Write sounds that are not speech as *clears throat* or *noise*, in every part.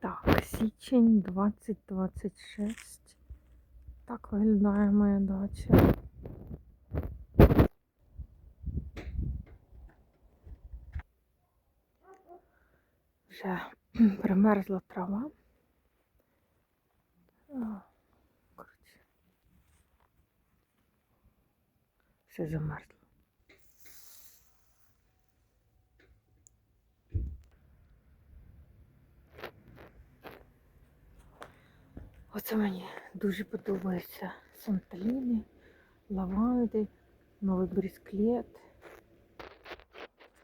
Так, січень 2026. Так виглядає моя дача. Вже *clears throat* примерзла трава. Все замерзло. Оце мені дуже подобається санталіни, лаванди, новий брісклет.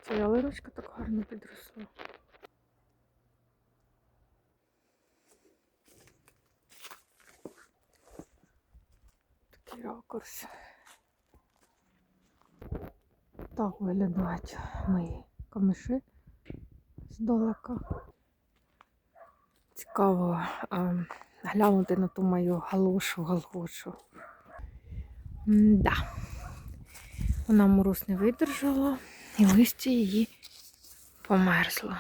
Ця ялиночка так гарно підросла. Такий ракурс. Так виглядають мої камиші здалека. Цікаво ем, глянути на ту мою галошу, галошу. Да. Вона мороз не видержала, і листя її померзло.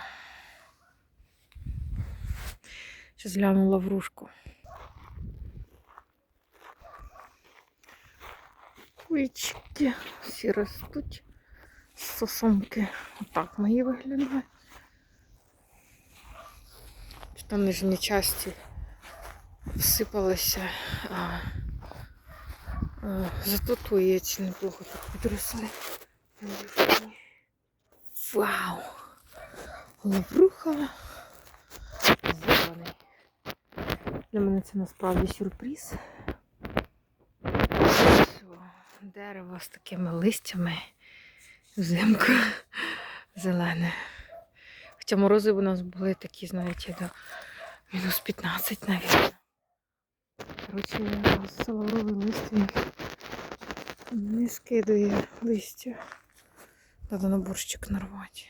Ще зглянула в ружку. Квічки всі ростуть. Сосонки. Отак мої виглядають. Там нижні часті а, зато туєці неплохо так підросли. Вау! Лавруха. Зелений. Для мене це насправді сюрприз. Дерево з такими листями взимку зелене. Хоча морози у нас були такі, знаєте, до мінус 15 навіть. Коротше, лавровий лист не скидує листя. Треба на борщик нарвати.